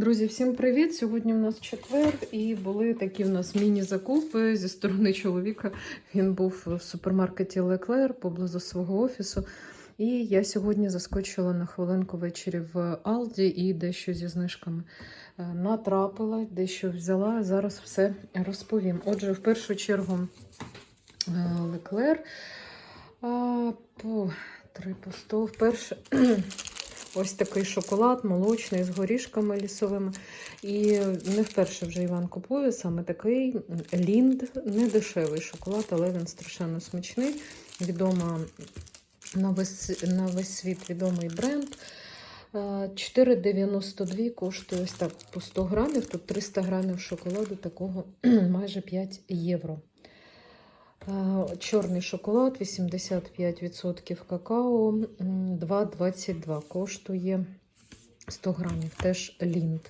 Друзі, всім привіт! Сьогодні в нас четвер, і були такі в нас міні-закупи зі сторони чоловіка. Він був в супермаркеті Леклер поблизу свого офісу. І я сьогодні заскочила на хвилинку ввечері в Алді і дещо зі знижками е, натрапила, дещо взяла. Зараз все розповім. Отже, в першу чергу е, Леклер. 3 по 100. Вперше ось такий шоколад молочний з горішками лісовими. І не вперше вже Іван купує саме такий лінд, не дешевий шоколад, але він страшенно смачний. Відома на весь, на весь світ відомий бренд. Е, 4,92 коштує ось так по 100 грамів. Тут 300 грамів шоколаду, такого майже 5 євро. Е, Чорний шоколад 85% какао, 2,22 коштує 100 грамів, теж лінд.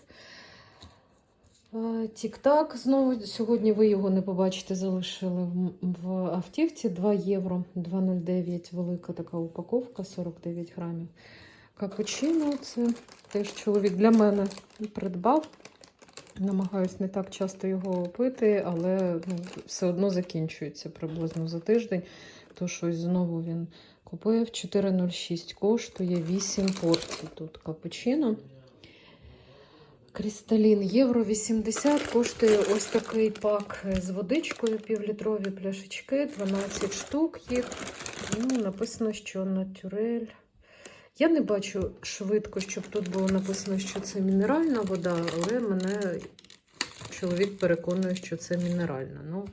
Е, Тік-так, знову сьогодні ви його не побачите, залишили в- автівці 2 євро, 2,09 велика така упаковка, 49 грамів. Капучино це теж чоловік для мене придбав. Намагаюсь не так часто його пити, але ну, все одно закінчується приблизно за тиждень. То щось знову він купив. 4,06 коштує 8 порцій тут капучино. Крісталін євро 80 коштує ось такий пак з водичкою, півлітрові пляшечки, 12 штук їх. Ну, написано, що натюрель. Я не бачу швидко, щоб тут було написано, що це мінеральна вода, але мене чоловік переконує, що це мінеральна. Ну,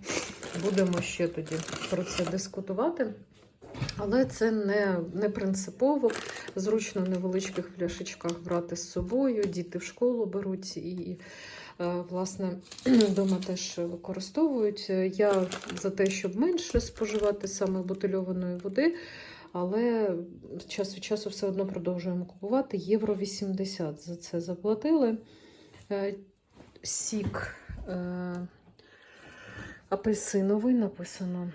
будемо ще тоді про це дискутувати. Але це не, не принципово. Зручно в невеличких пляшечках брати з собою. Діти в школу беруть і, е, власне, вдома теж використовують. Я за те, щоб менше споживати саме бутильованої води, але час від часу все одно продовжуємо купувати. Євро 80 за це заплатили. Е, Сік е, апельсиновий написано.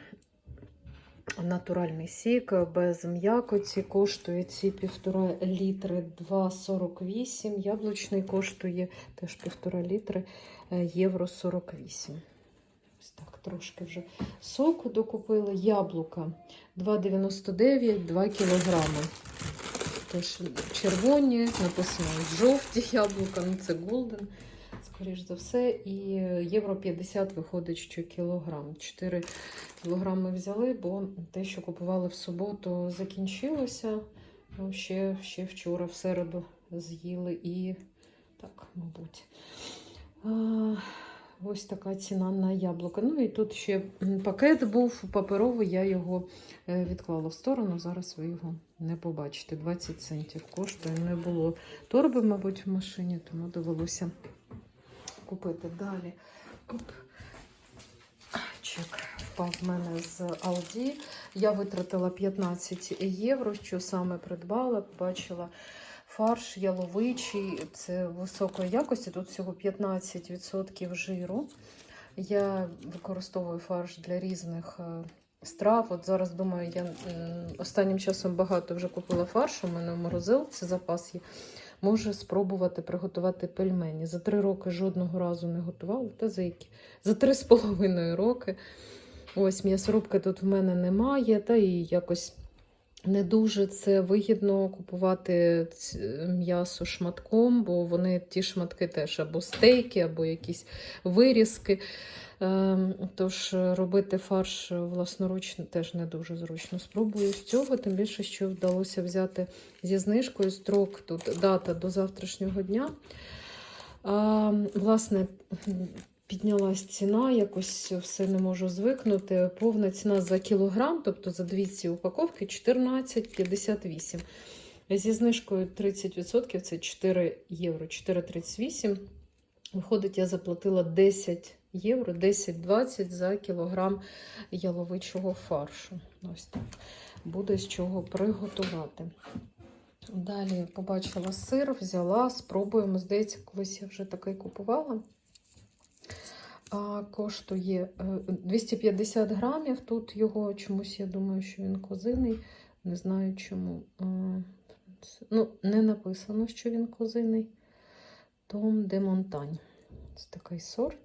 Натуральний сік без м'якоті коштує ці півтора літри 2,48. Яблучний коштує теж півтора літри е, євро 48. Ось так, трошки вже соку докупили. Яблука 2,99, 2 кілограми. Теж червоні, написано жовті яблука, ну це голден, скоріш за все. І євро 50 виходить, що кілограм. 4 кілограми взяли, бо те, що купували в суботу, закінчилося. Ну, ще, ще вчора, в середу, з'їли і так, мабуть. Ось така ціна на яблука. Ну і тут ще пакет був паперовий, я його е, відклала в сторону. Зараз ви його не побачите. 20 центів коштує. Не було торби, мабуть, в машині, тому довелося купити далі. Оп. Чек впав в мене з Aldi. Я витратила 15 євро. Що саме придбала? Побачила фарш яловичий, це високої якості. Тут всього 15% жиру. Я використовую фарш для різних е, страв. От зараз думаю, я останнім часом багато вже купила фаршу. У мене в морозилці запас є. Може спробувати приготувати пельмені. За три роки жодного разу не готувала. Та за які? За три з половиною роки. Ось м'ясорубки тут в мене немає, та і якось не дуже це вигідно купувати ць- м'ясо шматком, бо вони ті шматки теж або стейки, або якісь вирізки. Ем, Тож робити фарш власноруч теж не дуже зручно. Спробую з цього, тим більше, що вдалося взяти зі знижкою строк тут дата до завтрашнього дня. А, власне, піднялась ціна, якось все не можу звикнути. Повна ціна за кілограм, тобто за дві ці упаковки 14,58. Зі знижкою 30% це 4 євро, 4,38. Виходить, я заплатила 10 євро, 10-20 за кілограм яловичого фаршу. Ось так. Буде з чого приготувати. Далі побачила сир, взяла, спробуємо. Здається, колись я вже такий купувала. А, коштує е, 250 грамів. Тут його чомусь, я думаю, що він козиний. Не знаю чому. Е, Ну, не написано, що він козиний. Том де Монтань. Ось такий сорт.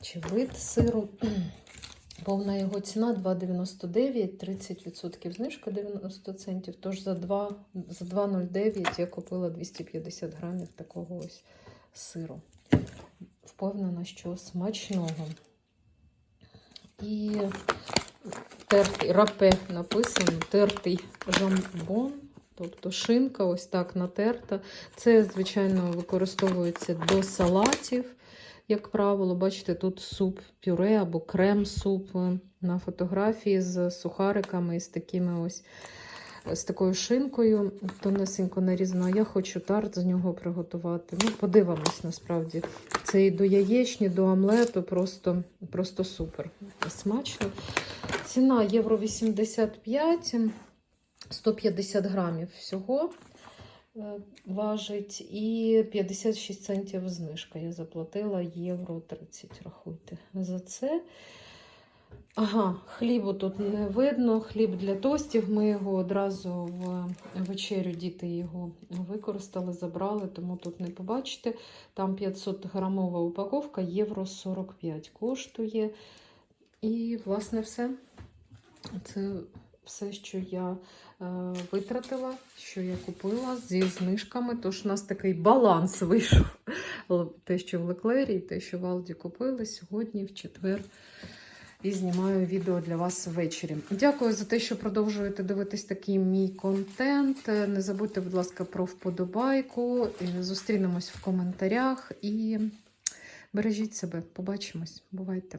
Чи вид сиру. Повна його ціна 2,99, 30% знижка 90 центів. Тож за 2 за 2,09 я купила 250 грамів такого ось сиру. Впевнена, що смачного. І тертий рапе написано, тертий жамбон, тобто шинка, ось так натерта. Це, звичайно, використовується до салатів. Як правило, бачите, тут суп пюре або крем-суп на фотографії з сухариками і з такими ось з такою шинкою, тонесенько нарізано. Я хочу тарт з нього приготувати. Ну, подивимось насправді. Це і до яєчні, до омлету, просто, просто супер. Смачно. Ціна євро 85, 150 грамів всього е, важить. І 56 центів знижка. Я заплатила євро 30, рахуйте, за це. Ага, хлібу тут не видно. Хліб для тостів. Ми його одразу в вечерю діти його використали, забрали, тому тут не побачите. Там 500 грамова упаковка, євро 45 коштує. І, власне, все. Це все, що я е, витратила, що я купила зі знижками. Тож у нас такий баланс вийшов. Те, що в Леклері, і те, що в Алді купили сьогодні, в четвер. І знімаю відео для вас ввечері. Дякую за те, що продовжуєте дивитись такий мій контент. Не забудьте, будь ласка, про вподобайку. Зустрінемось в коментарях і бережіть себе. Побачимось. Бувайте!